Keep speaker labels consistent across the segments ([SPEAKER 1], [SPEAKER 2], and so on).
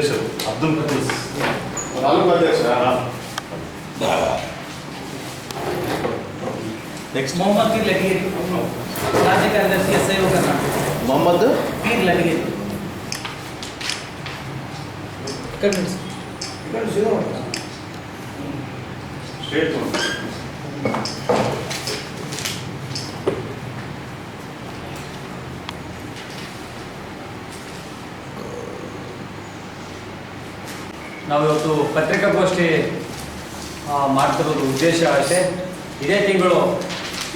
[SPEAKER 1] అధ్యక్షుడు అబ్దుల్
[SPEAKER 2] ఖదూస్ నెక్స్ట్
[SPEAKER 1] మొహమ్మద్
[SPEAKER 3] పీర్ లడిగేరి రాజ్య కార్యదర్శి ఎస్ఐ ఒక మొహమ్మద్? పీర్
[SPEAKER 2] లడిగేరి
[SPEAKER 3] ఇక్కడ ఇక్కడ
[SPEAKER 2] స్టేట్
[SPEAKER 4] ನಾವಿವತ್ತು ಪತ್ರಿಕಾಗೋಷ್ಠಿ ಮಾಡ್ತಿರೋದು ಉದ್ದೇಶ ಅಷ್ಟೇ ಇದೇ ತಿಂಗಳು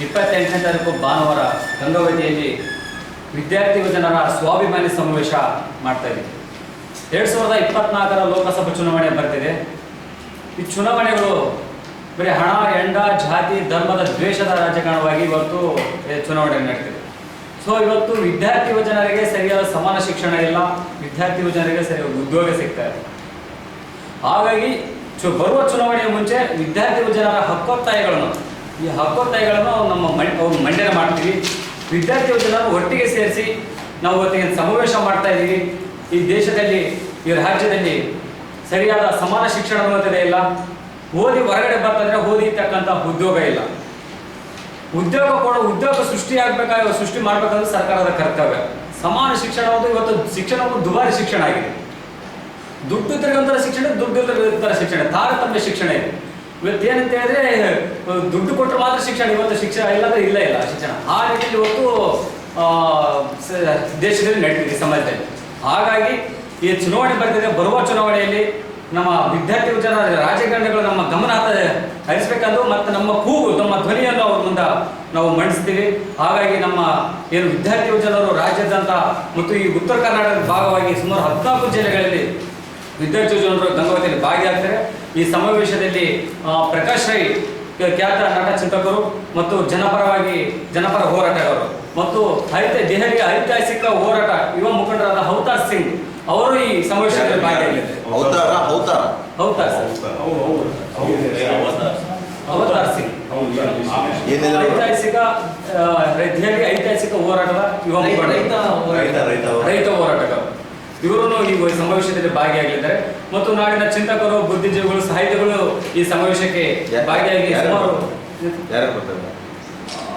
[SPEAKER 4] ಇಪ್ಪತ್ತೆಂಟನೇ ತಾರೀಕು ಭಾನುವಾರ ಗಂಗಾವತಿಯಲ್ಲಿ ವಿದ್ಯಾರ್ಥಿ ಜನರ ಸ್ವಾಭಿಮಾನಿ ಸಮಾವೇಶ ಮಾಡ್ತಾ ಇದ್ದೀವಿ. ಎರಡು ಸಾವಿರದ ಇಪ್ಪತ್ನಾಲ್ಕರ ಲೋಕಸಭಾ ಚುನಾವಣೆ ಬರ್ತಿದೆ. ಈ ಚುನಾವಣೆಗಳು ಬರೀ ಹಣ, ಎಂಡ, ಜಾತಿ, ಧರ್ಮದ ದ್ವೇಷದ ರಾಜಕಾರಣವಾಗಿ ಇವತ್ತು ಚುನಾವಣೆ ನಡೀತಿದೆ. ಸೊ ಇವತ್ತು ವಿದ್ಯಾರ್ಥಿ ಯುವಜನರಿಗೆ ಸರಿಯಾದ ಸಮಾನ ಶಿಕ್ಷಣ ಇಲ್ಲ. ವಿದ್ಯಾರ್ಥಿ ಯುವಜನರಿಗೆ ಸರಿಯಾದ ಉದ್ಯೋಗ ಸಿಗ್ತಾ ಇಲ್ಲ. ಹಾಗಾಗಿ ಚು, ಬರುವ ಚುನಾವಣೆಯ ಮುಂಚೆ ವಿದ್ಯಾರ್ಥಿ ಜನರ ಹಕ್ಕೊತ್ತಾಯಗಳನ್ನು, ಈ ಹಕ್ಕೊತ್ತಾಯಗಳನ್ನು ನಮ್ಮ ಮಂಡನೆ ಮಾಡ್ತೀವಿ. ವಿದ್ಯಾರ್ಥಿ ಜನರು ಒಟ್ಟಿಗೆ ಸೇರಿಸಿ ನಾವು ಇವತ್ತಿಗೆ ಸಮಾವೇಶ ಮಾಡ್ತಾ ಇದ್ದೀವಿ. ಈ ದೇಶದಲ್ಲಿ, ಈ ರಾಜ್ಯದಲ್ಲಿ ಸರಿಯಾದ ಸಮಾನ ಶಿಕ್ಷಣ ಅನ್ನೋದಿದೆ ಇಲ್ಲ? ಓದಿ ಹೊರಗಡೆ ಬರ್ತಂದ್ರೆ ಓದಿರ್ತಕ್ಕಂಥ ಉದ್ಯೋಗ ಇಲ್ಲ. ಉದ್ಯೋಗ ಕೊಡೋ ಉದ್ಯೋಗ ಸೃಷ್ಟಿ ಆಗ್ಬೇಕಾಗ ಸೃಷ್ಟಿ ಮಾಡಬೇಕಂದ್ರೆ ಸರ್ಕಾರದ ಕರ್ತವ್ಯ. ಸಮಾನ ಶಿಕ್ಷಣ ಒಂದು ಇವತ್ತು ಶಿಕ್ಷಣ ಒಂದು ದುಬಾರಿ ಶಿಕ್ಷಣ ಆಗಿದೆ. ದುಡ್ಡು ಇದ್ರಿಗಂತರ ಶಿಕ್ಷಣ, ದುಡ್ಡು ಇದ್ರಿಗಂತರ ಶಿಕ್ಷಣ. ತಾರತಮ್ಯ ಶಿಕ್ಷಣ ಇದೆ. ಇವತ್ತು ಏನಂತ ಹೇಳಿದ್ರೆ ದುಡ್ಡು ಕೊಟ್ಟರೆ ಮಾತ್ರ ಶಿಕ್ಷಣ, ಇವತ್ತು ಶಿಕ್ಷಣ ಇಲ್ಲಾಂದ್ರೆ ಇಲ್ಲ ಇಲ್ಲ ಶಿಕ್ಷಣ. ಆ ರೀತಿಯಲ್ಲಿ ಇವತ್ತು ದೇಶದಲ್ಲಿ ನಡೀತಿದೆ, ಸಮಾಜದಲ್ಲಿ. ಹಾಗಾಗಿ ಈ ಚುನಾವಣೆ ಬರ್ತಿದೆ, ಬರುವ ಚುನಾವಣೆಯಲ್ಲಿ ನಮ್ಮ ವಿದ್ಯಾರ್ಥಿ ವಿಚಾರ, ರಾಜಕಾರಣಿಗಳು ನಮ್ಮ ಗಮನ ಹರಿಸ್ಬೇಕಂದು ಮತ್ತು ನಮ್ಮ ಕೂಗು, ನಮ್ಮ ಧ್ವನಿಯನ್ನು ಅವ್ರ ಮುಂದೆ ನಾವು ಮಂಡಿಸ್ತೀವಿ. ಹಾಗಾಗಿ ನಮ್ಮ ಏನು ವಿದ್ಯಾರ್ಥಿ ಜನರು ರಾಜ್ಯಾದ್ಯಂತ ಮತ್ತು ಈ ಉತ್ತರ ಕರ್ನಾಟಕದ ಭಾಗವಾಗಿ ಸುಮಾರು ಹದಿನಾಲ್ಕು ಜಿಲ್ಲೆಗಳಲ್ಲಿ ವಿದ್ಯಾರ್ಥಿ ಜನರು ಗಂಗಾವತಿಯಲ್ಲಿ ಭಾಗಿಯಾಗ್ತಾರೆ. ಈ ಸಮಾವೇಶದಲ್ಲಿ ಆ, ಪ್ರಕಾಶ್ ರೈ ಖ್ಯಾತ ನಟ ಚಿಂತಕರು ಮತ್ತು ಜನಪರವಾಗಿ ಜನಪರ ಹೋರಾಟಗಾರರು ಮತ್ತು ಐತ ದೆಹಲಿಯ ಐತಿಹಾಸಿಕ ಹೋರಾಟ ಯುವ ಮುಖಂಡರಾದ ಹೌತಾರ್ ಸಿಂಗ್ ಅವರು ಈ ಸಮಾವೇಶದಲ್ಲಿ ಭಾಗಿಯಾಗಿದ್ದಾರೆ.
[SPEAKER 2] ಅವತಾರ
[SPEAKER 4] ಸಿಂಗ್. ಐತಿಹಾಸಿಕ ಆ, ದೆಹಲಿ ಐತಿಹಾಸಿಕ ಹೋರಾಟದ ಯುವ ಮುಖಂಡ
[SPEAKER 3] ರೈತ
[SPEAKER 4] ಹೋರಾಟಗಾರರು. ಇವರನ್ನು ಈ ಸಮಾವೇಶದಲ್ಲಿ ಭಾಗಿಯಾಗಿದ್ದಾರೆ. ಮತ್ತು ನಾಡಿನ ಚಿಂತಕರು ಬುದ್ಧಿಜೀವಿಗಳು ಸಾಹಿತಿಗಳು ಈ ಸಮಾವೇಶಕ್ಕೆ ಭಾಗಿಯಾಗಿ
[SPEAKER 2] ಯಾರು?
[SPEAKER 4] ಸುಮಾರು
[SPEAKER 2] ಯಾರು ಬರ್ತಾರೆ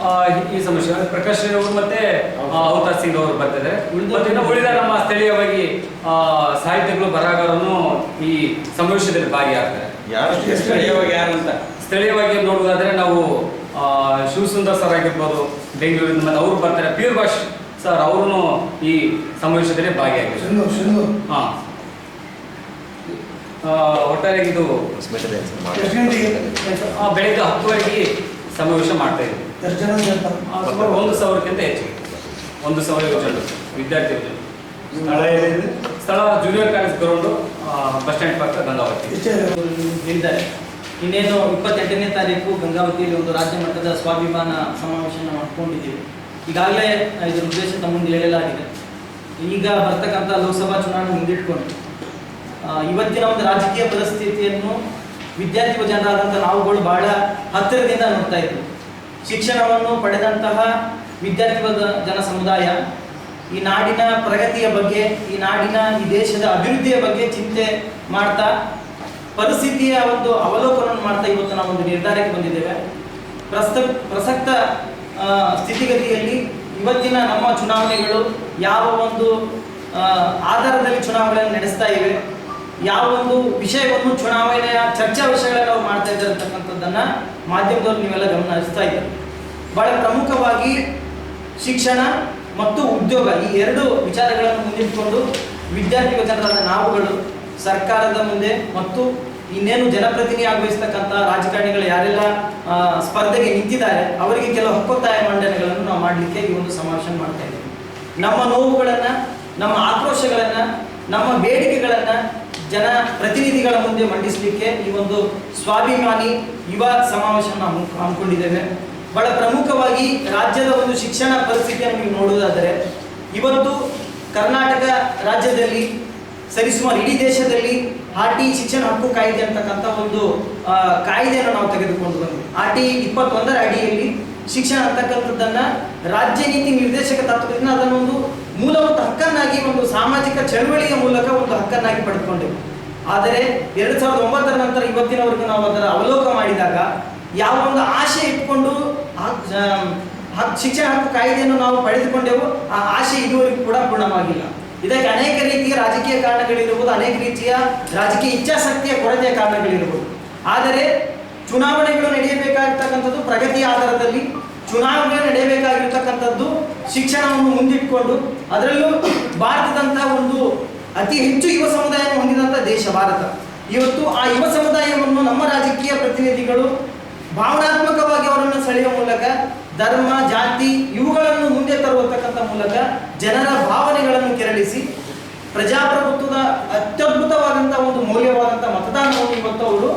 [SPEAKER 4] ಆ, ಈ ಸಮಾವೇಶ ಪ್ರಕಾಶ್ ರೈ ಅವರು ಮತ್ತೆ ಅವತಾರ್ ಸಿಂಗ್ ಅವರು ಬರ್ತಿದ್ದಾರೆ.
[SPEAKER 3] ಉಳಿದ-
[SPEAKER 4] ಮತ್ತು ಇನ್ನು ಉಳಿದ ನಮ್ಮ ಸ್ಥಳೀಯವಾಗಿ ಸಾಹಿತ್ಯಗಳು ಸಾಹಿತಿಗಳು ಬರಹಗಾರನು ಈ ಸಮಾವೇಶದಲ್ಲಿ ಭಾಗಿಯಾಗ್ತಾರೆ.
[SPEAKER 2] ಯಾರು
[SPEAKER 3] ಸ್ಥಳೀಯವಾಗಿ ಯಾರು ಅಂತ?
[SPEAKER 4] ಸ್ಥಳೀಯವಾಗಿ ನೋಡುವುದಾದ್ರೆ ನಾವು ಆ, ಶಿವಸುಂದರ್ ಸರ್ ಆಗಿರ್ಬೋದು ಬೆಂಗಳೂರಿನ ಮತ್ತೆ ಅವರು ಬರ್ತಾರೆ. ಪೀರ್ ಭಾಷ್ ಸರ್ ಅವರು ಈ ಸಮಾವೇಶದಲ್ಲಿ ಭಾಗಿಯಾಗಿದ್ದರು. ಹಾ. ಆ, ಒಟ್ಟಾರೆ ಇದು ಆ, ಬೆಳಿಗ್ಗೆ ಹತ್ತುವರೆಗೆ ಸಮಾವೇಶ ಮಾಡ್ತಾ ಇದ್ದೀವಿ. ಸುಮಾರು ಒಂದು ಸಾವಿರಕ್ಕಿಂತ ಹೆಚ್ಚು. ಒಂದು ಸಾವಿರ ಜನ ವಿದ್ಯಾರ್ಥಿ
[SPEAKER 1] ಸ್ಥಳ
[SPEAKER 4] junior college ground bus stand ಪಕ್ಕ ಗಂಗಾವತಿ.
[SPEAKER 3] ಹೇಳಿದ್ದಾರೆ ಇನ್ನೇನು ಇಪ್ಪತ್ತೆಂಟನೇ ತಾರೀಕು ಗಂಗಾವತಿಯಲ್ಲಿ ಒಂದು ರಾಜ್ಯ ಮಟ್ಟದ ಸ್ವಾಭಿಮಾನ ಸಮಾವೇಶ ನಾವು ಮಾಡ್ಕೊಂಡಿದ್ದೀವಿ. ಈಗಾಗಲೇ ಇದರ ಉದ್ದೇಶ ತಮ್ಮ ಮುಂದೆ ಹೇಳಲಾಗಿದೆ. ಈಗ ಬರ್ತಕ್ಕಂಥ ಲೋಕಸಭಾ ಚುನಾವಣೆ ಮುಂದಿಟ್ಕೊಂಡು ಇವತ್ತಿನ ಒಂದು ರಾಜಕೀಯ ಪರಿಸ್ಥಿತಿಯನ್ನು ವಿದ್ಯಾರ್ಥಿ ಜನರಾದಂಥ ನಾವುಗಳು ಬಹಳ ಹತ್ತಿರದಿಂದ ನೋಡ್ತಾ ಇದ್ವಿ. ಶಿಕ್ಷಣವನ್ನು ಪಡೆದಂತಹ ವಿದ್ಯಾರ್ಥಿ ಜನ ಸಮುದಾಯ, ಈ ನಾಡಿನ ಪ್ರಗತಿಯ ಬಗ್ಗೆ, ಈ ನಾಡಿನ ಈ ದೇಶದ ಅಭಿವೃದ್ಧಿಯ ಬಗ್ಗೆ ಚಿಂತೆ ಮಾಡ್ತಾ, ಪರಿಸ್ಥಿತಿಯ ಒಂದು ಅವಲೋಕನವನ್ನು ಮಾಡ್ತಾ ಇವತ್ತು ನಾವು ಒಂದು ನಿರ್ಧಾರಕ್ಕೆ ಬಂದಿದ್ದೇವೆ. ಪ್ರಸ್ತ, ಪ್ರಸಕ್ತ ಸ್ಥಿತಿಗತಿಯಲ್ಲಿ ಇವತ್ತಿನ ನಮ್ಮ ಚುನಾವಣೆಗಳು ಯಾವ ಒಂದು ಆಧಾರದಲ್ಲಿ ಚುನಾವಣೆಯನ್ನು ನಡೆಸ್ತಾ ಇವೆ, ಯಾವ ಒಂದು ವಿಷಯವನ್ನು ಚುನಾವಣೆಯ ಚರ್ಚಾ ವಿಷಯಗಳನ್ನು ನಾವು ಮಾಡ್ತಾ ಇದ್ದಾರೆ ಮಾಧ್ಯಮದವರು ನೀವೆಲ್ಲ ಗಮನ ಹರಿಸ್ತಾ ಇದ್ದಾರೆ. ಬಹಳ ಪ್ರಮುಖವಾಗಿ ಶಿಕ್ಷಣ ಮತ್ತು ಉದ್ಯೋಗ ಈ ಎರಡು ವಿಚಾರಗಳನ್ನು ಮುಂದಿಟ್ಟುಕೊಂಡು ವಿದ್ಯಾರ್ಥಿ ಜನರಾದ ನಾವುಗಳು ಸರ್ಕಾರದ ಮುಂದೆ ಮತ್ತು ಇನ್ನೇನು ಜನಪ್ರತಿನಿಧಿ ಆಗಮಿಸ್ತಕ್ಕಂಥ ರಾಜಕಾರಣಿಗಳು ಯಾರೆಲ್ಲ ಸ್ಪರ್ಧೆಗೆ ನಿಂತಿದ್ದಾರೆ, ಅವರಿಗೆ ಕೆಲವು ಹಕ್ಕೊತ್ತಾಯ ಮಂಡನೆಗಳನ್ನು ನಾವು ಮಾಡಲಿಕ್ಕೆ ಈ ಒಂದು ಸಮಾವೇಶ ಮಾಡ್ತಾ ನಮ್ಮ ನೋವುಗಳನ್ನು, ನಮ್ಮ ಆಕ್ರೋಶಗಳನ್ನು, ನಮ್ಮ ಬೇಡಿಕೆಗಳನ್ನು ಜನ ಪ್ರತಿನಿಧಿಗಳ ಮುಂದೆ ಮಂಡಿಸಲಿಕ್ಕೆ ಈ ಒಂದು ಸ್ವಾಭಿಮಾನಿ ಯುವ ಸಮಾವೇಶ ನಾವು ಹಮ್ಮಿಕೊಂಡಿದ್ದೇವೆ. ಬಹಳ ಪ್ರಮುಖವಾಗಿ ರಾಜ್ಯದ ಒಂದು ಶಿಕ್ಷಣ ಪರಿಸ್ಥಿತಿಯನ್ನು ನೀವು ನೋಡುವುದಾದರೆ, ಇವತ್ತು ಕರ್ನಾಟಕ ರಾಜ್ಯದಲ್ಲಿ ಸರಿಸುಮಾರು ಇಡೀ ದೇಶದಲ್ಲಿ ಆರ್ ಟಿ ಶಿಕ್ಷಣ ಹಕ್ಕು ಕಾಯ್ದೆ ಅಂತಕ್ಕಂಥ ಒಂದು ಕಾಯ್ದೆಯನ್ನು ನಾವು ತೆಗೆದುಕೊಂಡು ಬಂದ್ವಿ. ಆರ್ ಟಿ ಇಪ್ಪತ್ತೊಂದರ ಅಡಿಯಲ್ಲಿ ಶಿಕ್ಷಣ ಅಂತಕ್ಕಂಥದ್ದನ್ನ ರಾಜ್ಯ ನೀತಿ ನಿರ್ದೇಶಕ ತತ್ವದಿಂದ ಅದನ್ನೊಂದು ಮೂಲಭೂತ ಹಕ್ಕನ್ನಾಗಿ, ಒಂದು ಸಾಮಾಜಿಕ ಚಳವಳಿಯ ಮೂಲಕ ಒಂದು ಹಕ್ಕನ್ನಾಗಿ ಪಡೆದುಕೊಂಡೆವು. ಆದರೆ ಎರಡು ಸಾವಿರದ ಒಂಬತ್ತರ ನಂತರ ಇವತ್ತಿನವರೆಗೂ ನಾವು ಅದರ ಅವಲೋಕ ಮಾಡಿದಾಗ ಯಾವ ಒಂದು ಆಶೆ ಇಟ್ಕೊಂಡು ಶಿಕ್ಷಣ ಹಕ್ಕು ಕಾಯ್ದೆಯನ್ನು ನಾವು ಪಡೆದುಕೊಂಡೆವು, ಆ ಆಶೆ ಇದುವರೆಗೂ ಕೂಡ ಪೂರ್ಣವಾಗಿಲ್ಲ. ಇದಕ್ಕೆ ಅನೇಕ ರೀತಿಯ ರಾಜಕೀಯ ಕಾರಣಗಳಿರಬಹುದು ಅನೇಕ ರೀತಿಯ ರಾಜಕೀಯ ಇಚ್ಛಾಶಕ್ತಿಯ ಕೊರತೆಯ ಕಾರಣಗಳಿರಬಹುದು ಆದರೆ ಚುನಾವಣೆಗಳು ನಡೆಯಬೇಕಾಗಿರ್ತಕ್ಕಂಥದ್ದು ಪ್ರಗತಿ ಆಧಾರದಲ್ಲಿ ಚುನಾವಣೆ ನಡೆಯಬೇಕಾಗಿರ್ತಕ್ಕಂಥದ್ದು ಶಿಕ್ಷಣವನ್ನು ಮುಂದಿಟ್ಕೊಂಡು, ಅದರಲ್ಲೂ ಭಾರತದಂತಹ ಒಂದು ಅತಿ ಹೆಚ್ಚು ಯುವ ಸಮುದಾಯವನ್ನು ಹೊಂದಿದಂಥ ದೇಶ ಭಾರತ. ಇವತ್ತು ಆ ಯುವ ಸಮುದಾಯವನ್ನು ನಮ್ಮ ರಾಜಕೀಯ ಪ್ರತಿನಿಧಿಗಳು ಭಾವನಾತ್ಮಕವಾಗಿ ಅವರನ್ನು ಸೆಳೆಯುವ ಮೂಲಕ ಧರ್ಮ, ಜಾತಿ ಇವುಗಳನ್ನು ಮುಂದೆ ತರುವತಕ್ಕಂಥ ಮೂಲಕ ಜನರ ಭಾವನೆಗಳನ್ನು ಕೆರಳಿಸಿ ಪ್ರಜಾಪ್ರಭುತ್ವದ ಅತ್ಯದ್ಭುತವಾದಂಥ ಒಂದು ಮೌಲ್ಯವಾದಂಥ ಮತದಾನವನ್ನು ಇವತ್ತು ಅವರು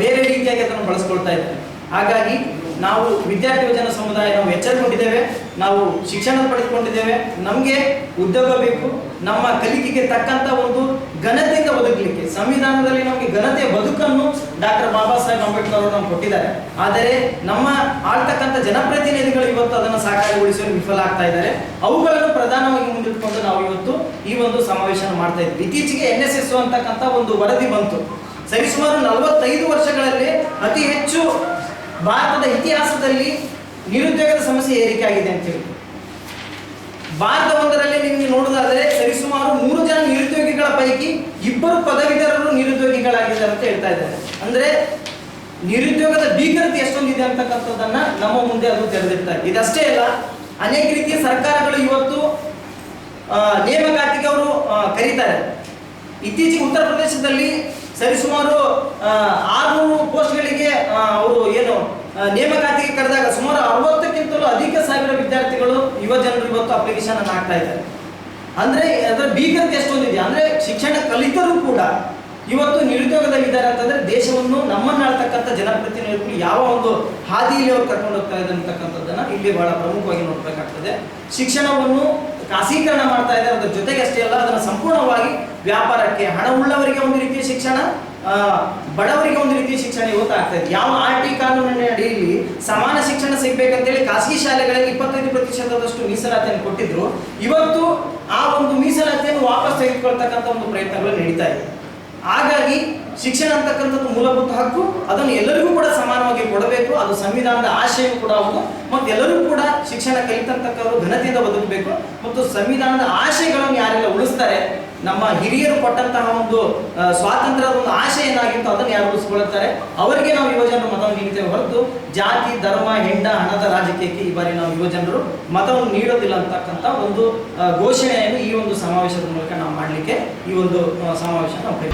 [SPEAKER 3] ಬೇರೆ ರೀತಿಯಾಗಿ ಅದನ್ನು ಬಳಸ್ಕೊಳ್ತಾ ಇದ್ದಾರೆ. ಹಾಗಾಗಿ ನಾವು ವಿದ್ಯಾರ್ಥಿ ಯುವಜನ ಸಮುದಾಯ ನಾವು ಎಚ್ಚರಿಕೊಂಡಿದ್ದೇವೆ ನಾವು ಶಿಕ್ಷಣ ಪಡೆದುಕೊಂಡಿದ್ದೇವೆ, ನಮಗೆ ಉದ್ಯೋಗ ಬೇಕು, ನಮ್ಮ ಕಲಿಕೆಗೆ ತಕ್ಕಂತ ಒಂದು ಘನತೆಯಿಂದ ಸಂವಿಧಾನದಲ್ಲಿ ನಮಗೆ ಘನತೆಯ ಬದುಕನ್ನು ಡಾಕ್ಟರ್ ಬಾಬಾ ಸಾಹೇಬ್ ಅಂಬೇಡ್ಕರ್ ಅವರು ನಮ್ಗೆ ಕೊಟ್ಟಿದ್ದಾರೆ. ಆದರೆ ನಮ್ಮ ಆಳ್ತಕ್ಕಂಥ ಜನಪ್ರತಿನಿಧಿಗಳು ಇವತ್ತು ಅದನ್ನು ಸಾಕಾರಗೊಳಿಸಲು ವಿಫಲ ಆಗ್ತಾ ಇದ್ದಾರೆ. ಅವುಗಳನ್ನು ಪ್ರಧಾನವಾಗಿ ಮುಂದಿಟ್ಕೊಂಡು ನಾವು ಇವತ್ತು ಈ ಒಂದು ಸಮಾವೇಶ ಮಾಡ್ತಾ ಇದ್ವಿ ಇತ್ತೀಚೆಗೆ ಎನ್ ಎಸ್ ಎಸ್ ಅಂತಕ್ಕಂಥ ಒಂದು ವರದಿ ಬಂತು. ಸರಿಸುಮಾರು ನಲವತ್ತೈದು ವರ್ಷಗಳಲ್ಲಿ ಅತಿ ಹೆಚ್ಚು ಭಾರತದ ಇತಿಹಾಸದಲ್ಲಿ ನಿರುದ್ಯೋಗದ ಸಮಸ್ಯೆ ಏರಿಕೆ ಆಗಿದೆ ಅಂತ ಹೇಳಿ ಭಾರತ ಒಂದರಲ್ಲಿ ನಿಮಗೆ ನೋಡುವುದಾದರೆ ಸರಿಸುಮಾರು ಮೂರು ಜನ ನಿರುದ್ಯೋಗಿಗಳ ಪೈಕಿ ಇಬ್ಬರು ಪದವೀಧರರು ನಿರುದ್ಯೋಗಿಗಳಾಗಿದ್ದಾರೆ ಅಂತ ಹೇಳ್ತಾ ಇದ್ದಾರೆ. ಅಂದ್ರೆ ನಿರುದ್ಯೋಗದ ಭೀಕರತೆ ಎಷ್ಟೊಂದಿದೆ ಅಂತಕ್ಕಂಥದ್ದನ್ನ ನಮ್ಮ ಮುಂದೆ ಅದು ತೆರೆದಿರ್ತಾರೆ ಇದಷ್ಟೇ ಅಲ್ಲ ಅನೇಕ ರೀತಿಯ ಸರ್ಕಾರಗಳು ಇವತ್ತು ನೇಮಕಾತಿಗೆ ಅವರು ಕರೀತಾರೆ. ಇತ್ತೀಚೆಗೆ ಉತ್ತರ ಪ್ರದೇಶದಲ್ಲಿ ಸರಿಸುಮಾರು ಆರು ಪೋಸ್ಟ್ಗಳಿಗೆ ಅವರು ಏನು ಆ, ನೇಮಕಾತಿಗೆ ಕರೆದಾಗ ಸುಮಾರು ಅರವತ್ತಕ್ಕಿಂತಲೂ ಅಧಿಕ ಸಾವಿರ ವಿದ್ಯಾರ್ಥಿಗಳು ಯುವ ಜನರು ಇವತ್ತು ಅಪ್ಲಿಕೇಶನ್ ಅನ್ನು ಹಾಕ್ತಾ ಇದ್ದಾರೆ ಅಂದ್ರೆ ಅದರ ಭೀಕರತೆ ಎಷ್ಟೊಂದಿದೆ? ಅಂದ್ರೆ ಶಿಕ್ಷಣ ಕಲಿತರೂ ಕೂಡ ಇವತ್ತು ನಿರುದ್ಯೋಗದಲ್ಲಿದ್ದಾರೆ ಅಂತಂದ್ರೆ ದೇಶವನ್ನು ನಮ್ಮನ್ನ ಆಳ್ತಕ್ಕಂಥ ಜನಪ್ರತಿನಿಧಿಗಳು ಯಾವ ಒಂದು ಹಾದಿಯಲ್ಲಿ ಅವರು ಕರ್ಕೊಂಡು ಹೋಗ್ತಾ ಇದ್ದಾರೆ ಅಂತಕ್ಕಂಥದ್ದನ್ನ ಇಲ್ಲಿ ಬಹಳ ಪ್ರಮುಖವಾಗಿ ನೋಡ್ಬೇಕಾಗ್ತದೆ. ಶಿಕ್ಷಣವನ್ನು ಖಾಸೀಕರಣ ಮಾಡ್ತಾ ಇದ್ದಾರೆ. ಅದರ ಜೊತೆಗೆ ಅಷ್ಟೇ ಅಲ್ಲ, ಅದನ್ನು ಸಂಪೂರ್ಣವಾಗಿ ವ್ಯಾಪಾರಕ್ಕೆ ಹಣ ಉಳ್ಳವರಿಗೆ ಒಂದು ರೀತಿಯ ಶಿಕ್ಷಣ ಬಡವರಿಗೆ ಒಂದು ರೀತಿಯ ಶಿಕ್ಷಣ ಇವತ್ತು ಆಗ್ತಾ ಇದೆ. ಯಾವ ಆರ್ ಟಿ ಕಾನೂನಿನ ಅಡಿಯಲ್ಲಿ ಸಮಾನ ಸಿಗ್ಬೇಕಂತೇಳಿ ಖಾಸಗಿ ಶಾಲೆಗಳಲ್ಲಿ ಇಪ್ಪತ್ತೈದು ಪ್ರತಿಶತದಷ್ಟು ಮೀಸಲಾತಿಯನ್ನು ಕೊಟ್ಟಿದ್ರು. ಇವತ್ತು ಆ ಒಂದು ಮೀಸಲಾತಿಯನ್ನು ವಾಪಸ್ ತೆಗೆದುಕೊಳ್ತಕ್ಕಂಥ ಒಂದು ಪ್ರಯತ್ನಗಳು ನಡೀತಾ ಇದೆ. ಹಾಗಾಗಿ ಶಿಕ್ಷಣ ಅಂತಕ್ಕಂಥದ್ದು ಮೂಲಭೂತ ಹಕ್ಕು, ಅದನ್ನು ಎಲ್ಲರಿಗೂ ಕೂಡ ಸಮಾನವಾಗಿ ಕೊಡಬೇಕು, ಅದು ಸಂವಿಧಾನದ ಆಶಯವೂ ಕೂಡ ಹೌದು, ಮತ್ತು ಎಲ್ಲರೂ ಕೂಡ ಶಿಕ್ಷಣ ಕಲಿತಂತಕ್ಕವರು ಘನತೆಯಿಂದ ಬದುಕಬೇಕು, ಮತ್ತು ಸಂವಿಧಾನದ ಆಶಯಗಳನ್ನು ಯಾರೆಲ್ಲ ಉಳಿಸ್ತಾರೆ ನಮ್ಮ ಹಿರಿಯರು ಕೊಟ್ಟಂತಹ ಒಂದು ಸ್ವಾತಂತ್ರ್ಯದ ಒಂದು ಆಶೆ ಏನಾಗಿತ್ತು ಅದನ್ನು ಯಾರು ಉಳಿಸ್ಕೊಳ್ತಾರೆ ಅವರಿಗೆ ನಾವು ಯುವಜನರು ಮತವನ್ನು ನೀಡ್ತೇವೆ ಹೊರತು ಜಾತಿ, ಧರ್ಮ, ಹೆಂಡ, ಹಣದ ರಾಜಕೀಯಕ್ಕೆ ಈ ಬಾರಿ ನಾವು ಯುವಜನರು ಮತವನ್ನು ನೀಡೋದಿಲ್ಲ ಅಂತಕ್ಕಂಥ ಒಂದು ಘೋಷಣೆಯನ್ನು ಈ ಒಂದು ಸಮಾವೇಶದ ಮೂಲಕ ನಾವು ಮಾಡಲಿಕ್ಕೆ ಈ ಒಂದು ಸಮಾವೇಶ ನಾವು ಕೈ